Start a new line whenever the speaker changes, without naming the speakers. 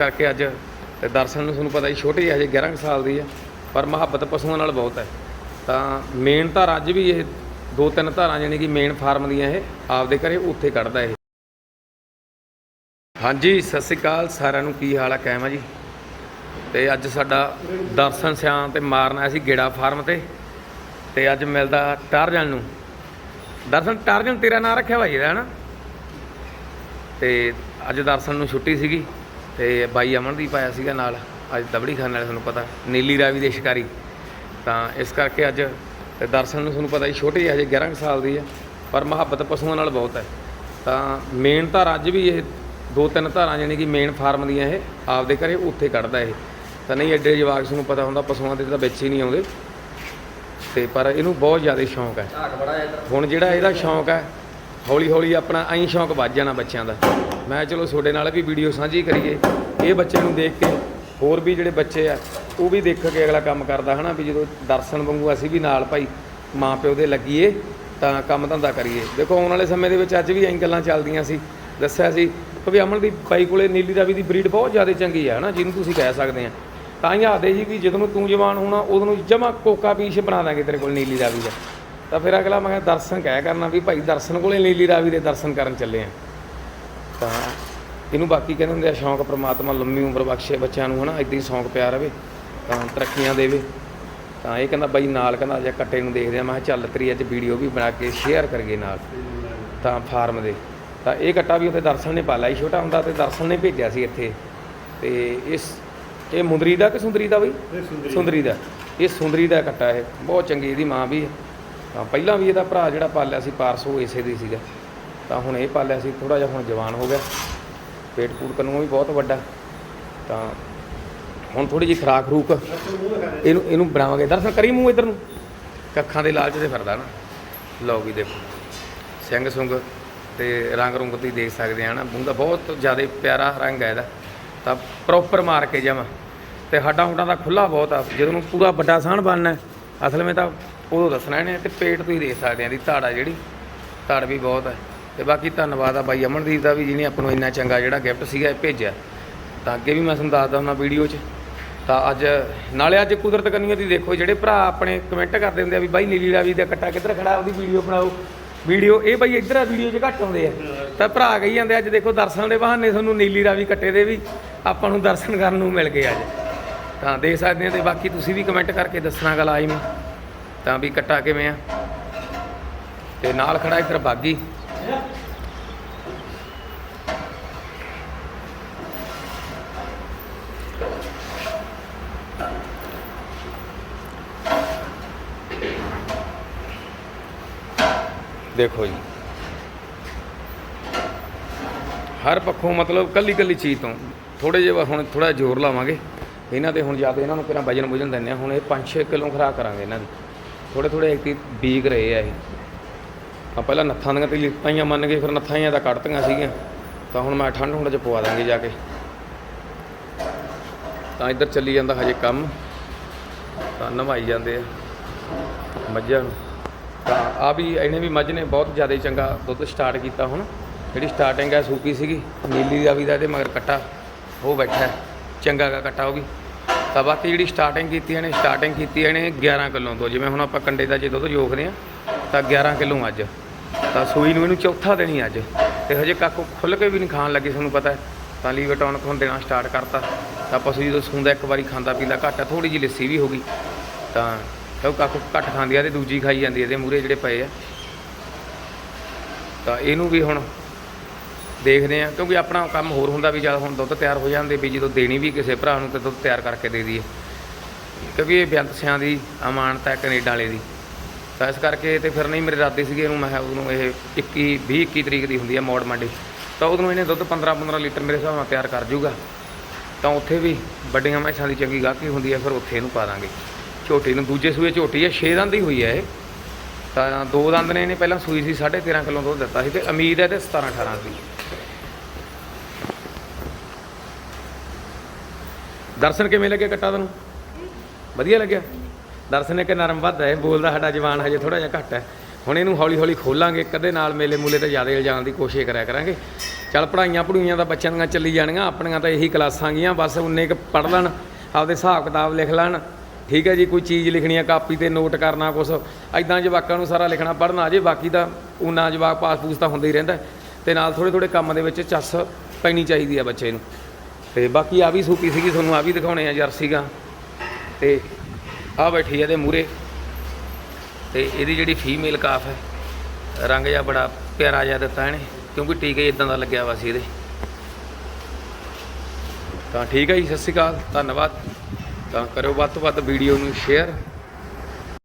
ਕਰਕੇ ਅੱਜ ਤੇ ਦਰਸ਼ਨ ਨੂੰ ਤੁਹਾਨੂੰ ਪਤਾ ਹੀ ਛੋਟੀ ਹੈ ਹਜੇ 11 ਕੁ ਸਾਲ ਦੀ ਹੈ ਪਰ ਮੁਹੱਬਤ ਪਸ਼ੂਆਂ ਨਾਲ ਬਹੁਤ ਹੈ। ਤਾਂ ਮੇਨ ਧਾਰਾ ਅੱਜ ਵੀ ਇਹ ਦੋ ਤਿੰਨ ਧਾਰਾਂ ਯਾਨੀ ਕਿ ਮੇਨ ਫਾਰਮ ਦੀਆਂ ਇਹ ਆਪਦੇ ਘਰੇ ਉੱਥੇ ਕੱਢਦਾ ਇਹ। ਹਾਂਜੀ, ਸਤਿ ਸ਼੍ਰੀ ਅਕਾਲ, ਸਾਰਿਆਂ ਨੂੰ ਕੀ ਹਾਲ ਹੈ ਕਾਇਮ ਆ ਜੀ? ਤੇ ਅੱਜ ਸਾਡਾ ਦਰਸ਼ਨ ਸਿਆਂ ਤੇ ਮਾਰਨ ਆਇਆ ਸੀ ਗੇੜਾ ਫਾਰਮ ਤੇ ਤੇ ਅੱਜ ਮਿਲਦਾ ਟਾਰਜਨ ਨੂੰ। ਦਰਸ਼ਨ, ਟਾਰਜਨ ਤੇਰਾ ਨਾਂ ਰੱਖਿਆ ਭਾਈ ਇਹਦਾ, ਹਨਾ? ਤੇ ਅੱਜ ਦਰਸ਼ਨ ਨੂੰ ਛੁੱਟੀ ਸੀਗੀ। ਤੇ ਬਾਈ ਅਮਨਦੀਪ ਆਇਆ ਸੀਗਾ ਨਾਲ ਅੱਜ ਦਬੜੀ ਖਾਨ ਵਾਲੇ ਤੁਹਾਨੂੰ ਪਤਾ ਨੀਲੀ ਰਾਵੀ ਦੇ ਸ਼ਿਕਾਰੀ। ਤਾਂ ਇਸ ਕਰਕੇ ਅੱਜ ਤੇ ਦਰਸ਼ਨ ਨੂੰ ਤੁਹਾਨੂੰ ਪਤਾ ਹੀ ਛੋਟੀ ਹੈ ਹਜੇ 11 ਕੁ ਸਾਲ ਦੀ ਹੈ ਪਰ ਮੁਹੱਬਤ ਪਸ਼ੂਆਂ ਨਾਲ ਬਹੁਤ ਹੈ। ਤਾਂ ਮੇਨ ਧਾਰ ਅੱਜ ਵੀ ਇਹ ਦੋ ਤਿੰਨ ਧਾਰਾਂ ਜਾਣੀ ਕਿ ਮੇਨ ਫਾਰਮ ਦੀਆਂ ਇਹ ਆਪਦੇ ਘਰੇ ਉੱਥੇ ਕੱਢਦਾ ਇਹ। ਤਾਂ ਨਹੀਂ ਐਡੇ ਜਵਾਕ ਨੂੰ ਪਤਾ ਹੁੰਦਾ ਪਸ਼ੂਆਂ ਦੇ ਤਾਂ ਵਿੱਚ ਹੀ ਨਹੀਂ ਆਉਂਦੇ। ਤੇ ਪਰ ਇਹਨੂੰ ਬਹੁਤ ਜ਼ਿਆਦਾ ਸ਼ੌਂਕ ਹੈ। ਹੁਣ ਜਿਹੜਾ ਇਹਦਾ ਸ਼ੌਂਕ ਹੈ ਹੌਲੀ ਹੌਲੀ ਆਪਣਾ ਐਂ ਸ਼ੌਂਕ ਵੱਧ ਜਾਣਾ ਬੱਚਿਆਂ ਦਾ। ਮੈਂ ਚਲੋ ਤੁਹਾਡੇ ਨਾਲ ਵੀ ਵੀਡੀਓ ਸਾਂਝੀ ਕਰੀਏ। ਇਹ ਬੱਚੇ ਨੂੰ ਦੇਖ ਕੇ ਹੋਰ ਵੀ ਜਿਹੜੇ ਬੱਚੇ ਆ, ਉਹ ਵੀ ਦੇਖ ਕੇ ਅਗਲਾ ਕੰਮ ਕਰਦਾ ਹਨਾ, ਵੀ ਜਦੋਂ ਦਰਸ਼ਨ ਵਾਂਗੂ ਅਸੀਂ ਵੀ ਨਾਲ ਭਾਈ ਮਾਂ ਪਿਓ ਦੇ ਲੱਗੀਏ, ਤਾਂ ਕੰਮ ਧੰਦਾ ਕਰੀਏ। ਦੇਖੋ, ਆਉਣ ਵਾਲੇ ਸਮੇਂ ਦੇ ਵਿੱਚ ਅੱਜ ਵੀ ਐਂ ਗੱਲਾਂ ਚੱਲਦੀਆਂ ਸੀ। ਦੱਸਿਆ ਸੀ ਕਿ ਵੀ ਅਮਨ ਦੀ ਬਾਈ ਕੋਲੇ ਨੀਲੀ ਰਾਵੀ ਦੀ ਬਰੀਡ ਬਹੁਤ ਜ਼ਿਆਦਾ ਚੰਗੀ ਹੈ ਹਨਾ, ਜਿਹਨੂੰ ਤੁਸੀਂ ਕਹਿ ਸਕਦੇ ਆ। ਤਾਂ ਹੀ ਆਦੇ ਜੀ ਵੀ ਜਦੋਂ ਤੂੰ ਜਵਾਨ ਹੋਣਾ, ਉਦੋਂ ਨੂੰ ਜਮਾ ਕੋਕਾ ਪੀਸ਼ ਬਣਾ ਦਾਂਗੇ ਤੇਰੇ ਕੋਲ ਨੀਲੀ ਰਾਵੀ ਦਾ। ਤਾਂ ਫਿਰ ਅਗਲਾ ਮੈਂ ਕਿਹਾ, ਦਰਸ਼ਨ ਕਹਿ ਕਰਨਾ ਵੀ ਭਾਈ, ਦਰਸ਼ਨ ਕੋਲੇ ਨੀਲੀ ਰਾਵੀ ਦੇ ਦਰਸ਼ਨ ਕਰਨ ਚੱਲੇ ਆ। ਤਾਂ ਇਹਨੂੰ ਬਾਕੀ ਕਹਿੰਦੇ ਹੁੰਦੇ ਆ ਸ਼ੌਂਕ ਪ੍ਰਮਾਤਮਾ ਲੰਮੀ ਉਮਰ ਬਖਸ਼ੇ ਬੱਚਿਆਂ ਨੂੰ ਹਨਾ ਇਦਾਂ ਹੀ ਸ਼ੌਂਕ ਪਿਆ ਰਵੇ ਤਾਂ ਤਰੱਕੀਆਂ ਦੇਵੇ। ਤਾਂ ਇਹ ਕਹਿੰਦਾ ਬਾਈ ਨਾਲ ਕਹਿੰਦਾ ਜੇ ਕੱਟੇ ਨੂੰ ਦੇਖਦੇ ਆ ਮੈਂ ਕਿਹਾ ਚੱਲ ਤੇਰੀ ਅੱਜ ਵੀਡੀਓ ਵੀ ਬਣਾ ਕੇ ਸ਼ੇਅਰ ਕਰੀਏ ਨਾਲ ਤਾਂ ਫਾਰਮ ਦੇ। ਤਾਂ ਇਹ ਕੱਟਾ ਵੀ ਉੱਥੇ ਦਰਸ਼ਨ ਨੇ ਪਾਲਿਆ ਸੀ ਛੋਟਾ ਹੁੰਦਾ ਤੇ ਦਰਸ਼ਨ ਨੇ ਭੇਜਿਆ ਸੀ ਇੱਥੇ। ਤੇ ਇਸ ਇਹ ਮੁੰਦਰੀ ਦਾ ਕਿ ਸੁੰਦਰੀ ਦਾ ਬਈ? ਸੁੰਦਰੀ ਦਾ। ਇਹ ਸੁੰਦਰੀ ਦਾ ਕੱਟਾ ਇਹ ਬਹੁਤ ਚੰਗੀ ਇਹਦੀ ਮਾਂ ਵੀ ਤਾਂ ਪਹਿਲਾਂ ਵੀ ਇਹਦਾ ਭਰਾ ਜਿਹੜਾ ਪਾਲਿਆ ਸੀ ਪਾਰਸੋ ਇਸੇ ਦੀ ਸੀਗਾ। ਤਾਂ ਹੁਣ ਇਹ ਪਾਲਿਆ ਸੀ ਥੋੜਾ ਜਿਹਾ ਹੁਣ ਜਵਾਨ ਹੋ ਗਿਆ। ਪੇਟ ਪੂਟ ਕੰਨੋਂ ਵੀ ਬਹੁਤ ਵੱਡਾ। ਤਾਂ ਹੁਣ ਥੋੜੀ ਜਿਹੀ ਖਰਾਕ ਰੂਕ ਇਹਨੂੰ ਇਹਨੂੰ ਬਣਾਵਾਂਗੇ। ਦਰਸ਼ਨ ਕਰੀ ਮੂੰਹ ਇਧਰ ਨੂੰ। ਕੱਖਾਂ ਦੇ ਲਾਲਚ ਤੇ ਫਿਰਦਾ ਨਾ। ਲਓ ਵੀ ਦੇਖੋ। ਸਿੰਘ ਸੁੰਗ ਤੇ ਰੰਗ ਰੁੰਗ ਤੁਸੀਂ ਦੇਖ ਸਕਦੇ ਆ ਨਾ। ਬੂੰਦਾ ਬਹੁਤ ਜ਼ਿਆਦਾ ਪਿਆਰਾ ਰੰਗ ਹੈ ਇਹਦਾ। ਤਾਂ ਪ੍ਰੋਪਰ ਮਾਰ ਕੇ ਜਮਾ। ਤੇ ਹੱਡਾਂ ਹੁੱਡਾਂ ਦਾ ਖੁੱਲਾ ਬਹੁਤ ਆ। ਜਦੋਂ ਨੂੰ ਪੂਰਾ ਵੱਡਾ ਸਾਹਣ ਬਣਨਾ ਅਸਲ ਵਿੱਚ ਤਾਂ ਉਦੋਂ ਦੱਸਣਾ ਇਹਨੇ। ਤੇ ਪੇਟ ਤੁਸੀਂ ਦੇਖ ਸਕਦੇ ਆ ਦੀ ਧਾੜ ਆ ਜਿਹੜੀ। ਧੜ ਵੀ ਬਹੁਤ ਹੈ ਤੇ ਬਾਕੀ ਧੰਨਵਾਦ ਆ ਬਾਈ ਅਮਨਦੀਪ ਦਾ ਵੀ ਜਿਹਨੇ ਆਪਾਂ ਨੂੰ ਇੰਨਾ ਚੰਗਾ ਜਿਹੜਾ ਗਿਫਟ ਸੀਗਾ ਇਹ ਭੇਜਿਆ। ਤਾਂ ਅੱਗੇ ਵੀ ਮੈਂ ਤੁਹਾਨੂੰ ਦੱਸਦਾ ਹੁੰਦਾ ਵੀਡੀਓ 'ਚ। ਤਾਂ ਅੱਜ, ਨਾਲੇ ਅੱਜ ਕੁਦਰਤ ਕੰਨੀਆਂ ਦੀ ਦੇਖੋ, ਜਿਹੜੇ ਭਰਾ ਆਪਣੇ ਕਮੈਂਟ ਕਰਦੇ ਹੁੰਦੇ ਆ ਵੀ ਬਾਈ ਨੀਲੀ ਰਾਵੀ ਦਾ ਕੱਟਾ ਕਿੱਧਰ ਖੜਾ, ਉਹਦੀ ਵੀਡੀਓ ਬਣਾਓ। ਵੀਡੀਓ, ਇਹ ਬਾਈ ਇੱਧਰ ਆ ਵੀਡੀਓ 'ਚ ਘੱਟ ਆਉਂਦੇ ਆ। ਤਾਂ ਭਰਾ ਕਹੀ ਜਾਂਦੇ ਅੱਜ ਦੇਖੋ ਦਰਸ਼ਨ ਦੇ ਬਹਾਨੇ ਤੁਹਾਨੂੰ ਨੀਲੀ ਰਾਵੀ ਕੱਟੇ ਦੇ ਵੀ ਆਪਾਂ ਨੂੰ ਦਰਸ਼ਨ ਕਰਨ ਨੂੰ ਮਿਲ ਗਏ ਅੱਜ। ਤਾਂ ਦੇਖ ਸਕਦੇ ਆ ਤੇ ਬਾਕੀ ਤੁਸੀਂ ਵੀ ਕਮੈਂਟ ਕਰਕੇ ਦੱਸਣਾ ਗੱਲ ਆਈ ਨੂੰ। ਤਾਂ ਵੀ ਕੱਟਾ ਕਿਵੇਂ ਆ? ਤੇ ਨਾਲ ਖੜਾ ਇੱਧਰ ਬਾਗੀ। ਦੇਖੋ ਜੀ। ਹਰ ਪੱਖੋਂ ਮਤਲਬ ਕੱਲੀ ਕੱਲੀ ਚੀਜ਼ ਤੋਂ ਥੋੜੇ ਜਿਹਾ ਹੁਣ ਥੋੜਾ ਜ਼ੋਰ ਲਾਵਾਂਗੇ। ਇਹਨਾਂ ਦੇ ਹੁਣ ਜ਼ਿਆਦਾ ਇਹਨਾਂ ਨੂੰ ਕਿਹੜਾ ਵਜਨ ਬੁਝਣ ਦਿੰਦੇ ਆ ਹੁਣ ਇਹ 5-6 ਕਿਲੋ ਖਰਾਕ ਕਰਾਂਗੇ ਇਹਨਾਂ ਦੀ। ਥੋੜੇ ਥੋੜੇ ਇੱਕ ਬੀਗ ਰਹੇ ਆ ਇਹ। ਆ ਪਹਿਲਾਂ ਨੱਥਾਂ ਦੀਆਂ ਤੇ ਲਿਪਾਈਆਂ ਮੰਨ ਗਏ ਫਿਰ ਨੱਥਾਂ ਹੀ ਤਾਂ ਕੱਢਤੀਆਂ ਸੀਗੀਆਂ। ਤਾਂ ਹੁਣ ਮੈਂ ਠੰਡ ਹੁੰਡ ਚ ਪਵਾ ਦਾਂਗੇ ਜਾ ਕੇ। ਤਾਂ ਇੱਧਰ ਚੱਲੀ ਜਾਂਦਾ ਹਜੇ ਕੰਮ। ਤਾਂ ਨਵਾਈ ਜਾਂਦੇ ਆ ਮੱਝਾਂ ਨੂੰ। ਤਾਂ ਆ ਵੀ ਇਹਨੇ ਵੀ ਮੱਝ ਨੇ ਬਹੁਤ ਜ਼ਿਆਦਾ ਚੰਗਾ ਦੁੱਧ ਸਟਾਰਟ ਕੀਤਾ ਹੁਣ। ਜਿਹੜੀ ਸਟਾਰਟਿੰਗ ਹੈ ਸੂਪੀ ਸੀਗੀ, ਨੀਲੀ ਦਾ ਵੀ ਦਾ ਇਹਦੇ ਮਗਰ ਕੱਟਾ। ਉਹ ਬੈਠਾ ਚੰਗਾ ਗਾ ਕੱਟਾ ਉਹ ਵੀ। ਤਾਂ ਬਾਕੀ ਜਿਹੜੀ ਸਟਾਰਟਿੰਗ ਕੀਤੀ ਇਹਨੇ ਸਟਾਰਟਿੰਗ ਕੀਤੀ ਇਹਨੇ 11 ਕਿਲੋ ਤੋਂ ਜਿਵੇਂ ਹੁਣ ਆਪਾਂ ਕੰਡੇ ਦਾ ਜੇ ਦੁੱਧ ਜੋਖਦੇ ਆ, ਤਾਂ 11 ਕਿਲੋ ਅੱਜ। ਤਾਂ ਸੂਈ ਨੂੰ ਇਹਨੂੰ ਚੌਥਾ ਦੇਣੀ ਅੱਜ। ਤੇ ਹਜੇ ਕਾਕੂ ਖੁੱਲ ਕੇ ਵੀ ਨਹੀਂ ਖਾਣ ਲੱਗੇ, ਤੁਹਾਨੂੰ ਪਤਾ ਹੈ। ਤਾਂ ਲੀਵਰ ਹੁਣ ਦੇਣਾ ਸਟਾਰਟ ਕਰਤਾ। ਤਾਂ ਪਸ਼ੂ ਜਦੋਂ ਸੂੰਦਾ, ਇੱਕ ਵਾਰੀ ਖਾਂਦਾ ਪੀਂਦਾ, ਘੱਟ ਆ ਥੋੜੀ ਜਿਹੀ ਲੱਸੀ ਵੀ ਹੋ ਗਈ। ਤਾਂ ਕਿਉਂ ਕਾਕੂ ਘੱਟ ਖਾਂਦੀ ਆ ਤੇ ਦੂਜੀ ਖਾਈ ਜਾਂਦੀ ਆ, ਇਹਦੇ ਮੂਰੇ ਜਿਹੜੇ ਪਏ ਆ। ਤਾਂ ਇਹਨੂੰ ਵੀ ਹੁਣ ਦੇਖਦੇ ਆ, ਕਿਉਂਕਿ ਆਪਣਾ ਕੰਮ ਹੋਰ ਹੁੰਦਾ ਵੀ ਜਦ ਹੁਣ ਦੁੱਧ ਤਿਆਰ ਹੋ ਜਾਂਦੇ, ਵੀ ਜਦੋਂ ਦੇਣੀ ਵੀ ਕਿਸੇ ਭਰਾ ਨੂੰ ਤੇ ਦੁੱਧ ਤਿਆਰ ਕਰਕੇ ਦੇ ਦਈਏ। ਕਿਉਂਕਿ ਇਹ ਬੇਅੰਤ ਸਿਆਂ ਦੀ ਅਮਾਨਤ ਹੈ ਕੈਨੇਡਾ ਵਾਲੇ ਦੀ। ਤਾਂ ਇਸ ਕਰਕੇ ਤੇ ਫਿਰ ਨਹੀਂ ਮੇਰੇ ਇਰਾਦੇ ਸੀਗੇ ਇਹਨੂੰ, ਮੈਂ ਕਿਹਾ ਉਹਨੂੰ ਇਹ 21 20 21 ਤਰੀਕ ਦੀ ਹੁੰਦੀ ਹੈ ਮੌੜ ਮੰਡੀ। ਤਾਂ ਉਦੋਂ ਇਹਨੇ ਦੁੱਧ 15 15 ਲੀਟਰ ਮੇਰੇ ਹਿਸਾਬ ਨਾਲ ਤਿਆਰ ਕਰ ਜੂਗਾ। ਤਾਂ ਉੱਥੇ ਵੀ ਵੱਡੀਆਂ ਮੈਸਾਂ ਦੀ ਚੰਗੀ ਗਾਹਕੀ ਹੁੰਦੀ ਹੈ ਫਿਰ ਉੱਥੇ ਇਹਨੂੰ ਪਾ ਦਾਂਗੇ। ਝੋਟੀ ਨੂੰ ਦੂਜੇ ਸੂਏ ਝੋਟੀ ਹੈ 6 ਦੰਦ ਦੀ ਹੋਈ ਹੈ ਇਹ। ਤਾਂ ਦੋ ਦੰਦ ਨੇ ਇਹਨੇ ਪਹਿਲਾਂ ਸੂਈ ਸੀ 13.5 ਕਿਲੋ ਦੁੱਧ ਦਿੱਤਾ ਸੀ ਤੇ ਉਮੀਦ ਹੈ ਤੇ 17 18 ਸੀ। ਦਰਸ਼ਨ ਕਿਵੇਂ ਲੱਗੇ ਕੱਟਾ ਤੁਹਾਨੂੰ ਵਧੀਆ ਲੱਗਿਆ? ਦਰਸ਼ਨ ਨੇ ਕਿ ਨਰਮ ਵੱਧ ਹੈ, ਬੋਲਦਾ ਸਾਡਾ ਜਵਾਨ ਹਜੇ ਥੋੜਾ ਜਿਹਾ ਘੱਟ ਹੈ। ਹੁਣ ਇਹਨੂੰ ਹੌਲੀ ਹੌਲੀ ਖੋਲਾਂਗੇ ਕਦੇ ਨਾਲ ਮੇਲੇ ਮੂਲੇ ਤੇ ਜ਼ਿਆਦਾ ਇਲਜਾਣ ਦੀ ਕੋਸ਼ਿਸ਼ ਕਰਿਆ ਕਰਾਂਗੇ। ਚੱਲ ਪੜਾਈਆਂ ਪੜੂਈਆਂ ਤਾਂ ਬੱਚਿਆਂ ਦੀਆਂ ਚੱਲੀ ਜਾਣੀਆਂ ਆਪਣੀਆਂ ਤਾਂ ਇਹੀ ਕਲਾਸਾਂ ਗੀਆਂ, ਬਸ ਉਨੇ ਕੁ ਪੜ੍ਹ ਲੈਣ, ਆਪਦੇ ਹਿਸਾਬ ਕਿਤਾਬ ਲਿਖ ਲੈਣ। ਠੀਕ ਹੈ ਜੀ, ਕੋਈ ਚੀਜ਼ ਲਿਖਣੀ ਆ ਕਾਪੀ ਤੇ ਨੋਟ ਕਰਨਾ, ਕੁਛ। ਐਦਾਂ ਜਵਾਕਾਂ ਨੂੰ ਸਾਰਾ ਲਿਖਣਾ ਪੜ੍ਹਨਾ ਆ ਜੇ ਬਾਕੀ ਤਾਂ ਉਨਾ ਜਵਾਕ ਪਾਸ ਪੂਸ ਤਾਂ ਹੁੰਦਾ ਹੀ ਰਹਿੰਦਾ ਤੇ ਨਾਲ ਥੋੜੇ ਥੋੜੇ ਕੰਮ ਦੇ ਵਿੱਚ ਚੱਸ ਪੈਣੀ ਚਾਹੀਦੀ ਆ ਬੱਚੇ ਨੂੰ। ਤੇ ਬਾਕੀ ਆ ਵੀ ਸੂਪੀ ਸੀਗੀ, ਤੁਹਾਨੂੰ ਆ ਵੀ ਦਿਖਾਉਣੇ ਆ ਜਰਸੀਗਾ ਤੇ ਆ ਬੈਠੀ ਆ ਇਹਦੇ ਮੂਰੇ ਤੇ ਇਹਦੀ ਜਿਹੜੀ ਫੀਮੇਲ ਕਾਫ ਹੈ, ਰੰਗ ਜਿਹਾ ਬੜਾ ਪਿਆਰਾ ਜਿਹਾ ਦਿੱਤਾ ਇਹਨੇ, ਕਿਉਂਕਿ ਟੀਕਾ ਹੀ ਇਦਾਂ ਦਾ ਲੱਗਿਆ ਵਾ ਸੀ ਇਹਦੇ। ਤਾਂ ਠੀਕ ਹੈ ਜੀ, ਸਤਿ ਸ਼੍ਰੀ ਅਕਾਲ, ਧੰਨਵਾਦ। ਤਾਂ ਕਰਿਓ ਵੱਧ ਤੋਂ ਵੱਧ ਵੀਡੀਓ ਨੂੰ ਸ਼ੇਅਰ।